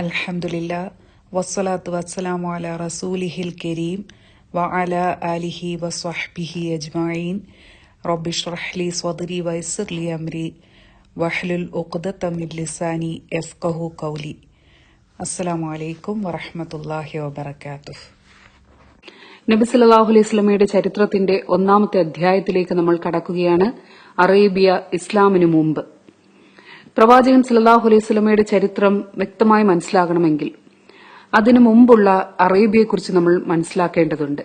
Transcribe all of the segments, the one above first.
അൽഹംദുലില്ല വസ്സലാത്തു വസ്സലാമു അല റസൂലിഹിൽ കരീം വ അല അലിഹി വസ്വഹ്ബിഹി അജ്മഈൻ. റബ്ബി ഷ്റഹ്ലി സ്വദരി വൈസർലി അമ്രി വഹ്ലുൽ ഉഖ്ദത മിൻ ലിസാനി കഹു കൗലി അസ്സലാമു അലൈക്കും വറഹമത്തല്ലാഹി വബറകാതുഹു. നബി സല്ലല്ലാഹു അലൈഹി വസല്ലമയുടെ ചരിത്രത്തിന്റെ ഒന്നാമത്തെ അധ്യായത്തിലേക്ക് നമ്മൾ കടക്കുകയാണ്. അറേബ്യ ഇസ്ലാമിനു മുമ്പ്. പ്രവാചകൻ സല്ലല്ലാഹു അലൈഹി വസല്ലമയുടെ ചരിത്രം വ്യക്തമായി മനസ്സിലാകണമെങ്കിൽ അതിനു മുമ്പുള്ള അറേബ്യയെക്കുറിച്ച് നമ്മൾ മനസ്സിലാക്കേണ്ടതുണ്ട്.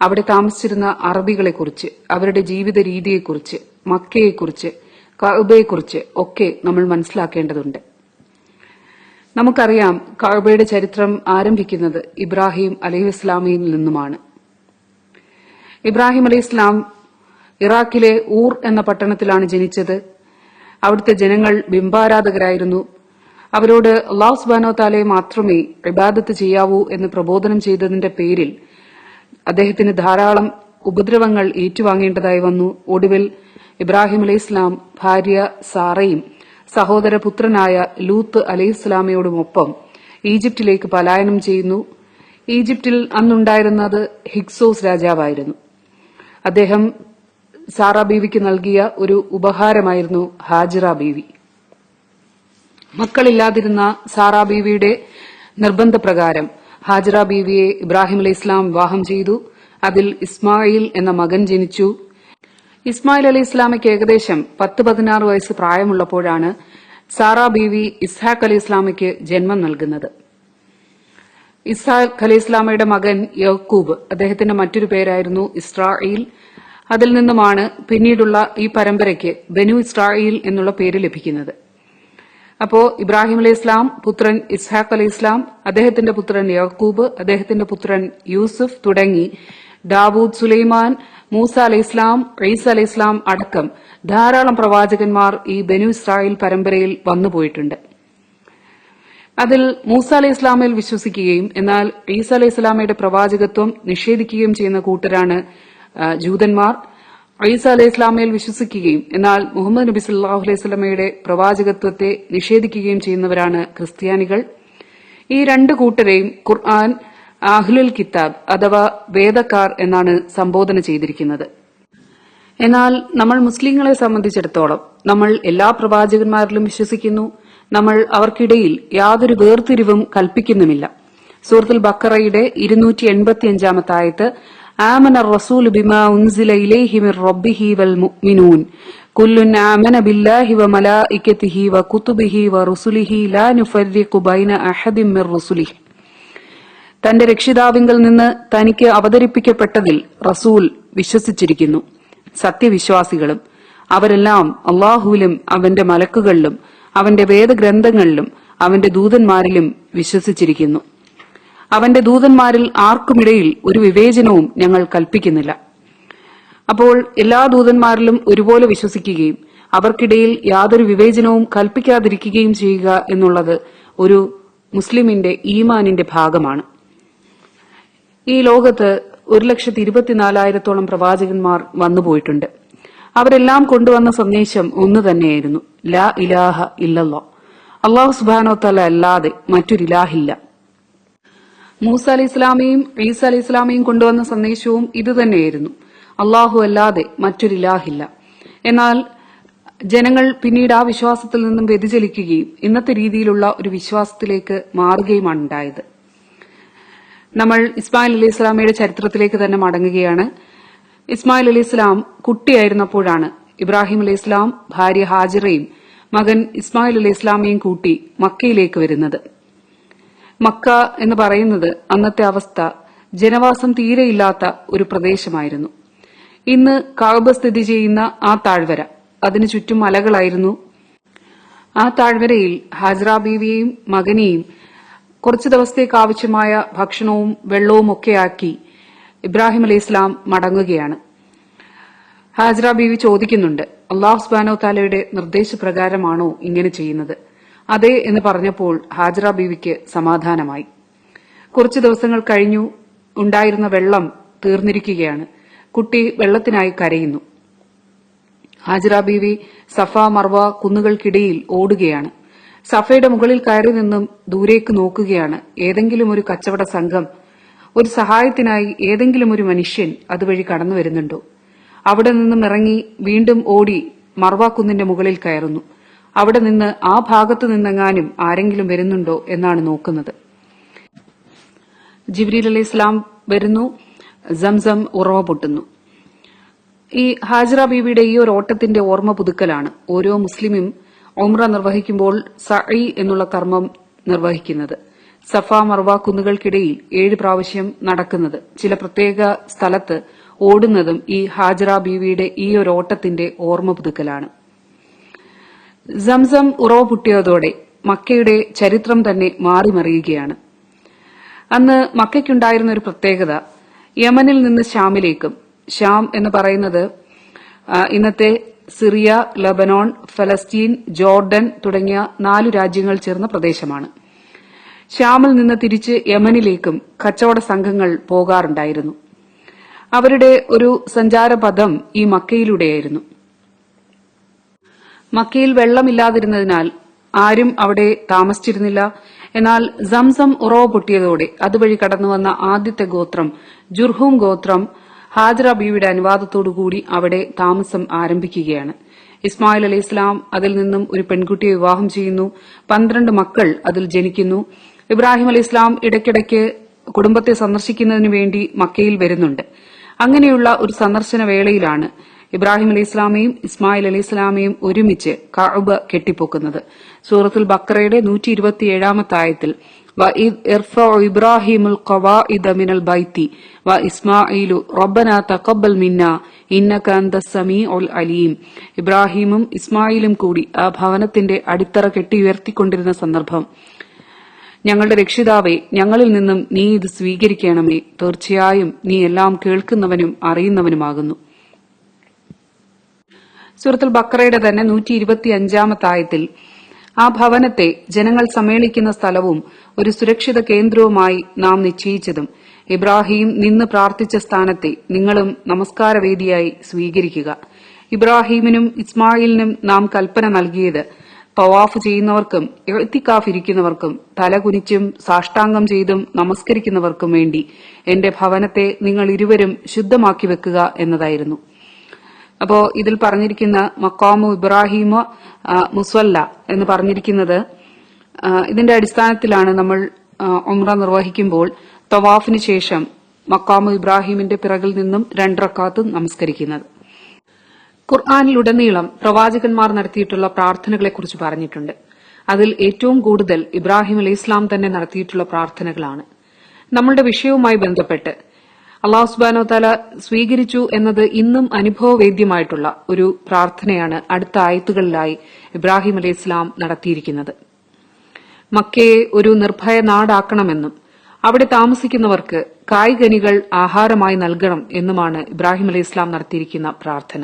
അവിടെ താമസിച്ചിരുന്ന അറബികളെക്കുറിച്ച് അവരുടെ ജീവിത രീതിയെക്കുറിച്ച് മക്കയെക്കുറിച്ച് കഅബയെക്കുറിച്ച് ഒക്കെ നമ്മൾ മനസ്സിലാക്കേണ്ടതുണ്ട്. നമുക്കറിയാം കഅബയുടെ ചരിത്രം ആരംഭിക്കുന്നത് ഇബ്രാഹിം അലൈഹി ഇസ്ലാമിയിൽ നിന്നുമാണ്. ഇബ്രാഹിം അലൈഹി ഇസ്ലാം ഇറാഖിലെ ഊർ എന്ന പട്ടണത്തിലാണ് ജനിച്ചത്. അവിടുത്തെ ജനങ്ങൾ ബിംബാരാധകരായിരുന്നു. അവരോട് അള്ളാഹു സുബാനോ താലെ മാത്രമേ ഇബാദത്ത് ചെയ്യാവൂ എന്ന് പ്രബോധനം ചെയ്തതിന്റെ പേരിൽ അദ്ദേഹത്തിന് ധാരാളം ഉപദ്രവങ്ങൾ ഏറ്റുവാങ്ങേണ്ടതായി വന്നു. ഒടുവിൽ ഇബ്രാഹിം അലൈഹി ഇസ്ലാം ഭാര്യ സാറയും സഹോദര പുത്രനായ ലൂത്ത് അലൈഹി ഇസ്ലാമയോടുമൊപ്പം ഈജിപ്തിലേക്ക് പലായനം ചെയ്യുന്നു. ഈജിപ്തിൽ അന്നുണ്ടായിരുന്നത് ഹിക്സോസ് രാജാവായിരുന്നു. അദ്ദേഹം സാറ ബീവിക്ക് നൽകിയ ഒരു ഉപഹാരമായിരുന്നു ഹാജിറ ബീവി. മക്കളില്ലാതിരുന്ന സാറ ബീവിയുടെ നിർബന്ധപ്രകാരം ഹാജിറ ബീവിയെ ഇബ്രാഹിം അലി ഇസ്ലാം വിവാഹം ചെയ്തു. അതിൽ ഇസ്മായിൽ എന്ന മകൻ ജനിച്ചു. ഇസ്മായിൽ അലി ഇസ്ലാമിക്ക് ഏകദേശം പത്ത് പതിനാറ് വയസ്സ് പ്രായമുള്ളപ്പോഴാണ് സാറ ബീവി ഇസ്ഹാഖ് അലി ഇസ്ലാമിക്ക് ജന്മം നൽകുന്നത്. ഇസ്ഹാഖ് അലി ഇസ്ലാമയുടെ മകൻ യഹ്കൂബ് അദ്ദേഹത്തിന്റെ മറ്റൊരു പേരായിരുന്നു ഇസ്രായേൽ അതിൽ നിന്നുമാണ് പിന്നീടുള്ള ഈ പരമ്പരയ്ക്ക് ബനു ഇസ്രായേൽ എന്നുള്ള പേര് ലഭിക്കുന്നത്. അപ്പോ ഇബ്രാഹിം അലൈഹി ഇസ്ലാം പുത്രൻ ഇസ്ഹാഖ് അലൈഹി ഇസ്ലാം അദ്ദേഹത്തിന്റെ പുത്രൻ യാക്കൂബ് അദ്ദേഹത്തിന്റെ പുത്രൻ യൂസുഫ് തുടങ്ങി ദാവൂദ് സുലൈമാൻ മൂസ അലൈഹി ഇസ്ലാം ഈസ അലൈഹി ഇസ്ലാം അടക്കം ധാരാളം പ്രവാചകന്മാർ ഈ ബനു ഇസ്രായേൽ പരമ്പരയിൽ വന്നുപോയിട്ടുണ്ട് അതിൽ മൂസ അലൈഹി ഇസ്ലാമിൽ വിശ്വസിക്കുകയും എന്നാൽ ഈസ അലൈഹി ഇസ്ലാമയുടെ പ്രവാചകത്വം നിഷേധിക്കുകയും ചെയ്യുന്ന കൂട്ടരാണ് ജൂതന്മാർ ഈസ അലൈഹി ഇസ്ലാമയിൽ വിശ്വസിക്കുകയും എന്നാൽ മുഹമ്മദ് നബി സല്ലാഹു അലൈഹി സ്വലമയുടെ പ്രവാചകത്വത്തെ നിഷേധിക്കുകയും ചെയ്യുന്നവരാണ് ക്രിസ്ത്യാനികൾ. ഈ രണ്ട് കൂട്ടരെയും ഖുർആൻ അഹ്ലുൽ കിതാബ് അഥവാ വേദക്കാർ എന്നാണ് സംബോധന ചെയ്തിരിക്കുന്നത്. എന്നാൽ നമ്മൾ മുസ്ലിങ്ങളെ സംബന്ധിച്ചിടത്തോളം നമ്മൾ എല്ലാ പ്രവാചകന്മാരിലും വിശ്വസിക്കുന്നു. നമ്മൾ അവർക്കിടയിൽ യാതൊരു വേർതിരിവും കൽപ്പിക്കുന്നുമില്ല. സൂറത്തുൽ ബക്കറയുടെ ഇരുന്നൂറ്റി എൺപത്തിയഞ്ചാമത്തെ ആയത്ത് ആമന بما ബിമാ ഉൻസില ഇലൈഹി മിർ റബ്ബിഹി വൽ മുഅ്മിനൂൻ. بالله ആമന ബില്ലാഹി ورسله لا نفرق بين أحد من റുസുലിഹി. തന്റെ രക്ഷിതാവിങ്കിൽ നിന്ന് തനിക്ക് അവതരിപ്പിക്കപ്പെട്ടതിൽ റസൂൽ വിശ്വസിച്ചിരിക്കുന്നു. സത്യവിശ്വാസികളും അവരെല്ലാം അള്ളാഹുവിലും അവന്റെ മലക്കുകളിലും അവന്റെ വേദഗ്രന്ഥങ്ങളിലും അവന്റെ ദൂതന്മാരിലും വിശ്വസിച്ചിരിക്കുന്നു. അവന്റെ ദൂതന്മാരിൽ ആർക്കുമിടയിൽ ഒരു വിവേചനവും ഞങ്ങൾ കൽപ്പിക്കുന്നില്ല. അപ്പോൾ എല്ലാ ദൂതന്മാരിലും ഒരുപോലെ വിശ്വസിക്കുകയും അവർക്കിടയിൽ യാതൊരു വിവേചനവും കൽപ്പിക്കാതിരിക്കുകയും ചെയ്യുക എന്നുള്ളത് ഒരു മുസ്ലിമിന്റെ ഈമാനിന്റെ ഭാഗമാണ്. ഈ ലോകത്ത് ഒരു ലക്ഷത്തി ഇരുപത്തിനാലായിരത്തോളം പ്രവാചകന്മാർ വന്നുപോയിട്ടുണ്ട്. അവരെല്ലാം കൊണ്ടുവന്ന സന്ദേശം ഒന്ന് തന്നെയായിരുന്നു. ലാ ഇലാഹ ഇല്ലല്ലോ. അള്ളാഹു സുബാനോ തല അല്ലാതെ മറ്റൊരിലാഹില്ല. മൂസ അലി ഇസ്ലാമിയും ഈസ അലി ഇസ്ലാമിയും കൊണ്ടുവന്ന സന്ദേശവും ഇതുതന്നെയായിരുന്നു. അള്ളാഹു അല്ലാതെ മറ്റൊരിലാഹില്ല. എന്നാൽ ജനങ്ങൾ പിന്നീട് ആ വിശ്വാസത്തിൽ നിന്നും വ്യതിചലിക്കുകയും ഇന്നത്തെ രീതിയിലുള്ള ഒരു വിശ്വാസത്തിലേക്ക് മാറുകയുമാണ് ഉണ്ടായത്. നമ്മൾ ഇസ്മായിൽ അലി ഇസ്ലാമിയുടെ ചരിത്രത്തിലേക്ക് തന്നെ മടങ്ങുകയാണ്. ഇസ്മായിൽ അലി ഇസ്ലാം കുട്ടിയായിരുന്നപ്പോഴാണ് ഇബ്രാഹിം അലി ഇസ്ലാം ഭാര്യ ഹാജിറയും മകൻ ഇസ്മായിൽ അലി ഇസ്ലാമിയും കൂട്ടി മക്കയിലേക്ക് വരുന്നത്. മക്ക എന്ന് പറയുന്നത് അന്നത്തെ അവസ്ഥ ജനവാസം തീരെയില്ലാത്ത ഒരു പ്രദേശമായിരുന്നു. ഇന്ന് കാബ സ്ഥിതി ചെയ്യുന്ന ആ താഴ്വര അതിനു ചുറ്റും മലകളായിരുന്നു. ആ താഴ്വരയിൽ ഹാജറ ബീവിയെയും മകനെയും കുറച്ചു ദിവസത്തേക്ക് ആവശ്യമായ ഭക്ഷണവും വെള്ളവും ഒക്കെയാക്കി ഇബ്രാഹിം അലി ഇസ്ലാം മടങ്ങുകയാണ്. ഹാജറ ബീവി ചോദിക്കുന്നുണ്ട് അള്ളാഹു സ്ബാനോ താലയുടെ നിർദ്ദേശപ്രകാരമാണോ ഇങ്ങനെ ചെയ്യുന്നത്? അതെ എന്ന് പറഞ്ഞപ്പോൾ ഹാജറ ബീവിക്ക് സമാധാനമായി. കുറച്ചു ദിവസങ്ങൾ കഴിഞ്ഞു ഉണ്ടായിരുന്ന വെള്ളം തീർന്നിരിക്കുകയാണ്. കുട്ടി വെള്ളത്തിനായി കരയുന്നു. ഹാജിറ ബീവി സഫ മർവ കുന്നുകൾക്കിടയിൽ ഓടുകയാണ്. സഫയുടെ മുകളിൽ കയറി നിന്നും ദൂരേക്ക് നോക്കുകയാണ്. ഏതെങ്കിലും ഒരു കച്ചവട സംഘം ഒരു സഹായത്തിനായി ഏതെങ്കിലും ഒരു മനുഷ്യൻ അതുവഴി കടന്നു വരുന്നുണ്ടോ അവിടെ നിന്നും ഇറങ്ങി വീണ്ടും ഓടി മർവാക്കുന്നിന്റെ മുകളിൽ കയറുന്നു. അവിടെ നിന്ന് ആ ഭാഗത്തു നിന്നെങ്ങാനും ആരെങ്കിലും വരുന്നുണ്ടോ എന്നാണ് നോക്കുന്നത്. ജിബ്രീൽ അലി ഇസ്ലാം വരുന്നു സംസം ഉറവ പൊട്ടുന്നു. ഈ ഹാജിറ ബീവിയുടെ ഈ ഒരു ഓട്ടത്തിന്റെ ഓർമ്മ പുതുക്കലാണ്. ഓരോ മുസ്ലിമും ഒമ്ര നിർവഹിക്കുമ്പോൾ സഈ എന്നുള്ള കർമ്മം നിർവഹിക്കുന്നത്. സഫ മർവ കുന്നുകൾക്കിടയിൽ ഏഴ് പ്രാവശ്യം നടക്കുന്നത്. ചില പ്രത്യേക സ്ഥലത്ത് ഓടുന്നതും ഈ ഹാജറ ബീവിയുടെ ഈ ഒരു ഓട്ടത്തിന്റെ ഓർമ്മ പുതുക്കലാണ്. സംസം ഉറവ പൊട്ടിയതോടെ മക്കയുടെ ചരിത്രം തന്നെ മാറിമറിയുകയാണ് അന്ന് മക്കയ്ക്കുണ്ടായിരുന്ന ഒരു പ്രത്യേകത യമനിൽ നിന്ന് ഷാമിലേക്കും ഷാം എന്ന് പറയുന്നത് ഇന്നത്തെ സിറിയ ലബനോൺ ഫലസ്തീൻ ജോർഡൻ തുടങ്ങിയ നാലു രാജ്യങ്ങൾ ചേർന്ന പ്രദേശമാണ്. ഷ്യാമിൽ നിന്ന് തിരിച്ച് യമനിലേക്കും കച്ചവട സംഘങ്ങൾ പോകാറുണ്ടായിരുന്നു. അവരുടെ ഒരു സഞ്ചാരപഥം ഈ മക്കയിലൂടെയായിരുന്നു. മക്കയിൽ വെള്ളമില്ലാതിരുന്നതിനാൽ ആരും അവിടെ താമസിച്ചിരുന്നില്ല. എന്നാൽ സംസം ഉറവ് പൊട്ടിയതോടെ അതുവഴി കടന്നുവന്ന ആദ്യത്തെ ഗോത്രം ജുർഹൂം ഗോത്രം ഹാജറ ബീവിയുടെ അനുവാദത്തോടുകൂടി അവിടെ താമസം ആരംഭിക്കുകയാണ്. ഇസ്മായിൽ അലി ഇസ്ലാം അതിൽ നിന്നും ഒരു പെൺകുട്ടിയെ വിവാഹം ചെയ്യുന്നു. പന്ത്രണ്ട് മക്കൾ അതിൽ ജനിക്കുന്നു. ഇബ്രാഹിം അലി ഇസ്ലാം ഇടയ്ക്കിടയ്ക്ക് കുടുംബത്തെ സന്ദർശിക്കുന്നതിനു വേണ്ടി മക്കയിൽ വരുന്നുണ്ട്. അങ്ങനെയുള്ള ഒരു സന്ദർശന വേളയിലാണ് ഇബ്രാഹിം അലി ഇസ്ലാമയും ഇസ്മായിൽ അലി ഇസ്ലാമയും ഒരുമിച്ച് കഅബ കെട്ടിപ്പൊക്കുന്നത്. സൂറത്തുൽ ബക്രയുടെ നൂറ്റി ഇരുപത്തിയേഴാമത്തായത്തിൽ ഇബ്രാഹിമുൽ മിനൽ ബൈത്തി വ ഇസ്മായിലു റബ്ബന തഖബ്ബൽ മിന്ന ഇന്നക അന്ത അലീം. ഇബ്രാഹിമും ഇസ്മായിലും കൂടി ആ ഭവനത്തിന്റെ അടിത്തറ കെട്ടി ഉയർത്തിക്കൊണ്ടിരുന്ന സന്ദർഭം. ഞങ്ങളുടെ രക്ഷിതാവെ ഞങ്ങളിൽ നിന്നും നീ ഇത് സ്വീകരിക്കണമേ. തീർച്ചയായും നീ എല്ലാം കേൾക്കുന്നവനും അറിയുന്നവനുമാകുന്നു. സൂറത്തുൽ ബക്രയുടെ തന്നെ നൂറ്റി ഇരുപത്തി അഞ്ചാമത്തായത്തിൽ ആ ഭവനത്തെ ജനങ്ങൾ സമ്മേളിക്കുന്ന സ്ഥലവും ഒരു സുരക്ഷിത കേന്ദ്രവുമായി നാം നിശ്ചയിച്ചതും ഇബ്രാഹിം നിന്ന് പ്രാർത്ഥിച്ച സ്ഥാനത്തെ നിങ്ങളും നമസ്കാരവേദിയായി സ്വീകരിക്കുക. ഇബ്രാഹീമിനും ഇസ്മായിലിനും നാം കൽപ്പന നൽകിയത് തവാഫ് ചെയ്യുന്നവർക്കും എഴുത്തിക്കാഫ് ഇരിക്കുന്നവർക്കും തലകുനിച്ചും സാഷ്ടാംഗം ചെയ്തും നമസ്കരിക്കുന്നവർക്കും വേണ്ടി എന്റെ ഭവനത്തെ നിങ്ങൾ ഇരുവരും ശുദ്ധമാക്കി വെക്കുക എന്നതായിരുന്നു. അപ്പോ ഇതിൽ പറഞ്ഞിരിക്കുന്ന മക്കാമു ഇബ്രാഹിമ മുസ്വല്ല എന്ന് പറഞ്ഞിരിക്കുന്നത് ഇതിന്റെ അടിസ്ഥാനത്തിലാണ് നമ്മൾ ഉംറ നിർവഹിക്കുമ്പോൾ തവാഫിന് ശേഷം മക്കാമു ഇബ്രാഹിമിന്റെ പിറകിൽ നിന്നും രണ്ടറക്കാത്ത് നമസ്കരിക്കുന്നത്. ഖുർആാനിലുടനീളം പ്രവാചകന്മാർ നടത്തിയിട്ടുള്ള പ്രാർത്ഥനകളെക്കുറിച്ച് പറഞ്ഞിട്ടുണ്ട്. അതിൽ ഏറ്റവും കൂടുതൽ ഇബ്രാഹിം അലി ഇസ്ലാം തന്നെ നടത്തിയിട്ടുള്ള പ്രാർത്ഥനകളാണ്. നമ്മളുടെ വിഷയവുമായി ബന്ധപ്പെട്ട് അള്ളാഹു സുബാനോ താല സ്വീകരിച്ചു എന്നത് ഇന്നും അനുഭവവേദ്യമായിട്ടുള്ള ഒരു പ്രാർത്ഥനയാണ് അടുത്ത ആയത്തുകളിലായി ഇബ്രാഹിം അലൈഹി ഇസ്ലാം നടത്തിയിരിക്കുന്നത്. മക്കയെ ഒരു നിർഭയ നാടാക്കണമെന്നും അവിടെ താമസിക്കുന്നവർക്ക് കായ്കനികൾ ആഹാരമായി നൽകണം എന്നുമാണ് ഇബ്രാഹിം അലൈഹി ഇസ്ലാം നടത്തിയിരിക്കുന്ന പ്രാർത്ഥന.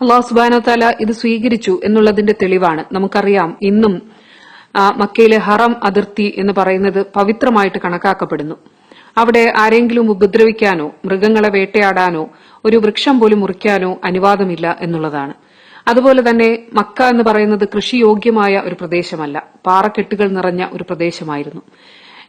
അള്ളാഹു സുബാനോ താല ഇത് സ്വീകരിച്ചു എന്നുള്ളതിന്റെ തെളിവാണ്. നമുക്കറിയാം ഇന്നും മക്കയിലെ ഹറം അതിർത്തി എന്ന് പറയുന്നത് പവിത്രമായിട്ട് കണക്കാക്കപ്പെടുന്നു. അവിടെ ആരെങ്കിലും ഉപദ്രവിക്കാനോ മൃഗങ്ങളെ വേട്ടയാടാനോ ഒരു വൃക്ഷം പോലും മുറിക്കാനോ അനുവാദമില്ല എന്നുള്ളതാണ്. അതുപോലെ തന്നെ മക്ക എന്ന് പറയുന്നത് കൃഷിയോഗ്യമായ ഒരു പ്രദേശമല്ല. പാറക്കെട്ടുകൾ നിറഞ്ഞ ഒരു പ്രദേശമായിരുന്നു.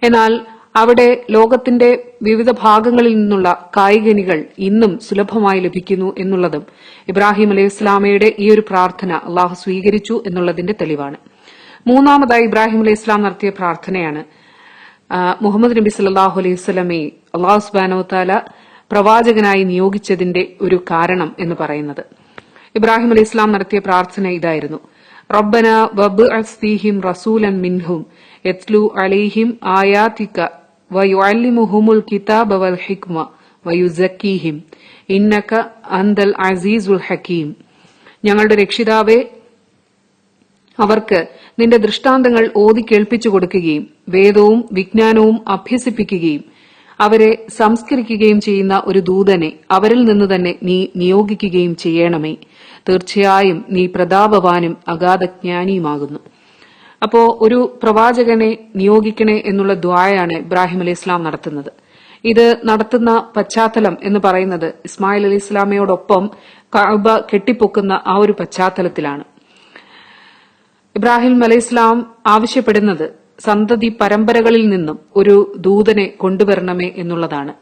എന്നാൽ അവിടെ ലോകത്തിന്റെ വിവിധ ഭാഗങ്ങളിൽ നിന്നുള്ള കായികനികൾ ഇന്നും സുലഭമായി ലഭിക്കുന്നു എന്നുള്ളതും ഇബ്രാഹിം അലൈഹി ഇസ്ലാമയുടെ ഈ ഒരു പ്രാർത്ഥന അള്ളാഹു സ്വീകരിച്ചു എന്നുള്ളതിന്റെ തെളിവാണ്. മൂന്നാമതായി ഇബ്രാഹിം അലൈഹി ഇസ്ലാം നടത്തിയ പ്രാർത്ഥനയാണ് മുഹമ്മദ് നബി സല്ലാഹു അലൈഹി സ്വലമയെ അള്ളാഹു സുബാനോത്താല താല പ്രവാചകനായി നിയോഗിച്ചതിന്റെ ഒരു കാരണം എന്ന് പറയുന്നത്. ഇബ്രാഹിം അലൈഹി ഇസ്ലാം നടത്തിയ പ്രാർത്ഥന ഇതായിരുന്നു. റബ്ബന വബ് ഫീഹിം റസൂലൻ മിൻഹും യത്ലു അലൈഹിം ആയാതിക വയുഅല്ലിമുഹുമുൽ കിതാബ വൽ ഹിക്മ വയുസക്കീഹിം. ഇന്നക അന്തൽ അസീസുൽ ഹക്കീം. ഞങ്ങളുടെ രക്ഷിതാവേ അവർക്ക് നിന്റെ ദൃഷ്ടാന്തങ്ങൾ ഓതി കേൾപ്പിച്ചു കൊടുക്കുകയും വേദവും വിജ്ഞാനവും അഭ്യസിപ്പിക്കുകയും അവരെ സംസ്കരിക്കുകയും ചെയ്യുന്ന ഒരു ദൂതനെ അവരിൽ നിന്ന് തന്നെ നീ നിയോഗിക്കുകയും ചെയ്യണമേ. തീർച്ചയായും നീ പ്രതാപവാനും അഗാധജ്ഞാനിയുമാകുന്നു. അപ്പോ ഒരു പ്രവാചകനെ നിയോഗിക്കണേ എന്നുള്ള ദ്വായാണ് ഇബ്രാഹിം അലി ഇസ്ലാം നടത്തുന്നത്. ഇത് നടത്തുന്ന പശ്ചാത്തലം എന്ന് പറയുന്നത് ഇസ്മായിൽ അലി ഇസ്ലാമയോടൊപ്പം കഅബ കെട്ടിപ്പൊക്കുന്ന ആ ഒരു പശ്ചാത്തലത്തിലാണ്. ഇബ്രാഹിം അലൈഹിസ്ലാം ആവശ്യപ്പെടുന്നത് സന്തതി പരമ്പരകളിൽ നിന്നും ഒരു ദൂതനെ കൊണ്ടുവരണമേ എന്നുള്ളതാണ്.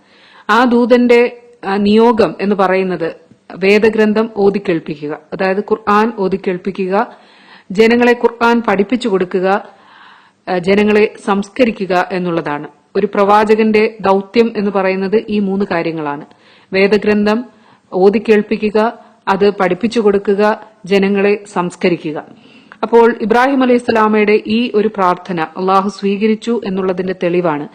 ആ ദൂതന്റെ നിയോഗം എന്ന് പറയുന്നത് വേദഗ്രന്ഥം ഓതിക്കേൾപ്പിക്കുക. അതായത് ഖുർആൻ ഓതിക്കേൾപ്പിക്കുക ജനങ്ങളെ ഖുർആൻ പഠിപ്പിച്ചു കൊടുക്കുക ജനങ്ങളെ സംസ്കരിക്കുക എന്നുള്ളതാണ്. ഒരു പ്രവാചകന്റെ ദൗത്യം എന്ന് പറയുന്നത് ഈ മൂന്ന് കാര്യങ്ങളാണ്. വേദഗ്രന്ഥം ഓതിക്കേൾപ്പിക്കുക അത് പഠിപ്പിച്ചു കൊടുക്കുക ജനങ്ങളെ സംസ്കരിക്കുക. അപ്പോൾ ഇബ്രാഹിം അലൈഹി സ്വലാമയുടെ ഈ ഒരു പ്രാർത്ഥന അള്ളാഹു സ്വീകരിച്ചു എന്നുള്ളതിന്റെ തെളിവാണ്.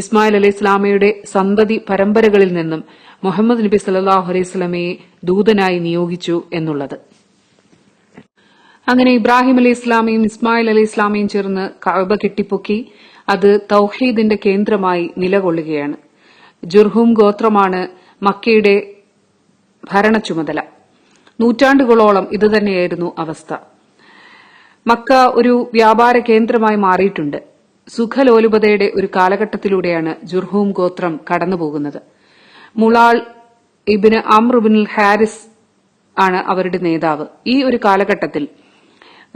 ഇസ്മായിൽ അലൈഹി സ്വലാമയുടെ സന്തതി പരമ്പരകളിൽ നിന്നും മുഹമ്മദ് നബി സല്ലാഹു അലൈഹി സ്വലമയെ ദൂതനായി നിയോഗിച്ചു എന്നുള്ളത്. അങ്ങനെ ഇബ്രാഹിം അലൈഹി ഇസ്ലാമയും ഇസ്മായിൽ അലൈഹി ഇസ്ലാമയും ചേർന്ന് കഅബ കെട്ടിപ്പൊക്കി അത് തൗഹീദിന്റെ കേന്ദ്രമായി നിലകൊള്ളുകയാണ്. ജുർഹും ഗോത്രമാണ് മക്കയുടെ ഭരണ ചുമതല നൂറ്റാണ്ടുകളോളം ഇതുതന്നെയായിരുന്നു അവസ്ഥ. മക്ക ഒരു വ്യാപാര കേന്ദ്രമായി മാറിയിട്ടുണ്ട്. സുഖലോലുപതയുടെ ഒരു കാലഘട്ടത്തിലൂടെയാണ് ജുർഹൂം ഗോത്രം കടന്നുപോകുന്നത്. മുളാൾ ഇബിന് അമ്രുബിൻ ഹാരിസ് ആണ് അവരുടെ നേതാവ്. ഈ ഒരു കാലഘട്ടത്തിൽ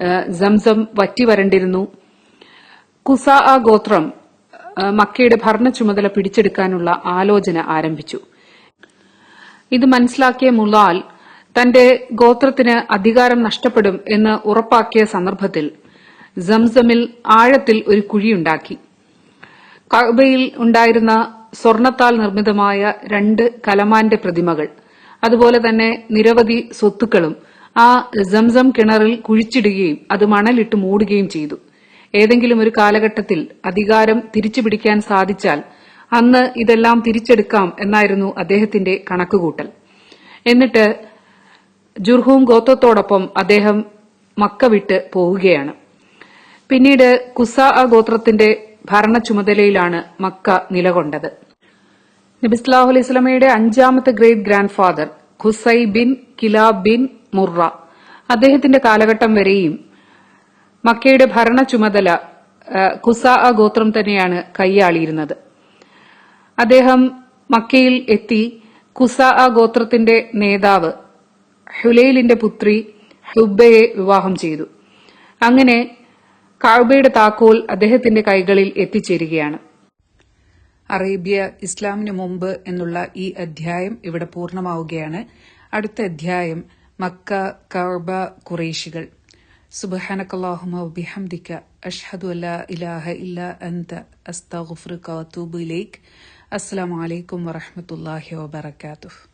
ആ, സംസം വറ്റി വരണ്ടിരുന്നു കുസ ഗോത്രം മക്കയുടെ ഭരണ ചുമതല പിടിച്ചെടുക്കാനുള്ള ആലോചന ആരംഭിച്ചു. ഇത് മനസ്സിലാക്കിയ മുലാൽ തന്റെ ഗോത്രത്തിന് അധികാരം നഷ്ടപ്പെടും എന്ന് ഉറപ്പാക്കിയ സന്ദർഭത്തിൽ സംസമിൽ ആഴത്തിൽ ഒരു കുഴിയുണ്ടാക്കി. കബയിൽ ഉണ്ടായിരുന്ന സ്വർണത്താൽ നിർമ്മിതമായ രണ്ട് കലമാന്റെ പ്രതിമകൾ അതുപോലെ തന്നെ നിരവധി സ്വത്തുക്കളും ആ സംസം കിണറിൽ കുഴിച്ചിടുകയും അത് മണലിട്ട് മൂടുകയും ചെയ്തു. ഏതെങ്കിലും ഒരു കാലഘട്ടത്തിൽ അധികാരം തിരിച്ചുപിടിക്കാൻ സാധിച്ചാൽ അന്ന് ഇതെല്ലാം തിരിച്ചെടുക്കാം എന്നായിരുന്നു അദ്ദേഹത്തിന്റെ കണക്കുകൂട്ടൽ. എന്നിട്ട് ജുർഹൂം ഗോത്രത്തോടൊപ്പം അദ്ദേഹം മക്ക വിട്ട് പോവുകയാണ്. പിന്നീട് കുസ ഗോത്രത്തിന്റെ ഭരണ ചുമതലയിലാണ് മക്ക നിലകൊണ്ടത്. നബിസ്ലാഹു അലൈഹി സ്വലമയുടെ അഞ്ചാമത്തെ ഗ്രേറ്റ് ഗ്രാൻഡ് ഫാദർ ഖുസൈ ബിൻ കിലാ ബിൻ മുറ അദ്ദേഹത്തിന്റെ കാലഘട്ടം വരെയും മക്കയുടെ ഭരണ ചുമതല കുസ ഗോത്രം തന്നെയാണ് കൈയാളിയിരുന്നത്. അദ്ദേഹം മക്കയിൽ എത്തി കുസ ഗോത്രത്തിന്റെ നേതാവ് ഹുലൈലിന്റെ പുത്രി ഹുബയെ വിവാഹം ചെയ്തു. അങ്ങനെ കാഴ്ബയുടെ താക്കോൽ അദ്ദേഹത്തിന്റെ കൈകളിൽ എത്തിച്ചേരുകയാണ്. അറേബ്യ ഇസ്ലാമിന് മുമ്പ് എന്നുള്ള ഈ അധ്യായം ഇവിടെ പൂർണമാവുകയാണ്. അടുത്ത അധ്യായം മക്ക കഅബ ഖുറൈശികൾ. സുബ്ഹാനക്കല്ലാഹുമ്മ വബിഹംദിക അഷ്ഹദു ഇലാഹ ഇല്ല അൻത അസ്തഗ്ഫിറുക വഅതൂബു ഇലൈക്. അസ്സലാമു അലൈക്കും വറഹ്മത്തുള്ളാഹി വബറകാതുഹു.